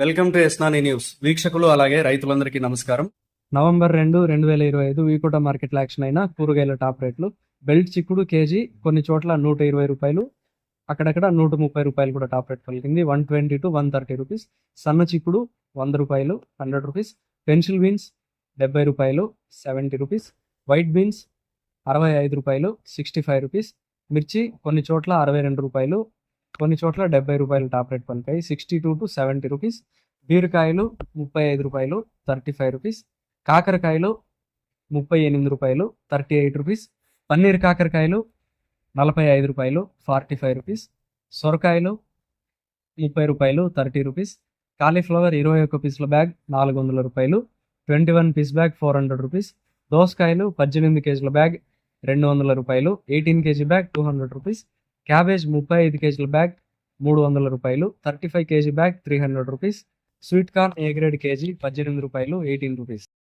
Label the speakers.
Speaker 1: Welcome to ఎస్నాని news. వీక్షకులు అలాగే రైతులందరికీ నమస్కారం.
Speaker 2: నవంబర్ రెండు రెండు వేల ఇరవై ఐదు వీకోట మార్కెట్లో యాక్షన్ అయిన కూరగాయల టాప్ రేట్లు. బెల్ట్ చిక్కుడు కేజీ కొన్ని చోట్ల నూట ఇరవై రూపాయలు అక్కడక్కడ నూట ముప్పై రూపాయలు కూడా టాప్ రేట్ పలికింది. One twenty to one thirty rupees. సన్న చిక్కుడు వంద రూపాయలు హండ్రెడ్ రూపీస్. పెన్సిల్ బీన్స్ డెబ్బై రూపాయలు సెవెంటీ రూపీస్. వైట్ బీన్స్ అరవై ఐదు రూపాయలు సిక్స్టీ ఫైవ్ రూపీస్. మిర్చి కొన్ని చోట్ల అరవై రెండు రూపాయలు కొన్ని చోట్ల డెబ్బై రూపాయలు top rate పలికాయి. Sixty two to seventy rupees. బీరకాయలు ముప్పై ఐదు రూపాయలు థర్టీ ఫైవ్ రూపీస్. కాకరకాయలు ముప్పై ఎనిమిది రూపాయలు థర్టీ ఎయిట్ రూపీస్. పన్నీర్ కాకరకాయలు నలభై ఐదు రూపాయలు ఫార్టీ ఫైవ్ రూపీస్. సొరకాయలు ముప్పై రూపాయలు థర్టీ రూపీస్. కాలీఫ్లవర్ ఇరవై ఒక్క పీసుల బ్యాగ్ నాలుగు వందల రూపాయలు. Twenty one piece bag four hundred rupees. దోసకాయలు పద్దెనిమిది కేజీల బ్యాగ్ రెండు వందల రూపాయలు. Eighteen KG bag two hundred rupees. Cabbage ముప్పై ఐదు కేజీల బ్యాగ్ మూడు వందల రూపాయలు. Thirty five KG bag three hundred rupees. Sweet corn A grade KG పద్దెనిమిది రూపాయలు ఎయిటీన్ రూపీస్.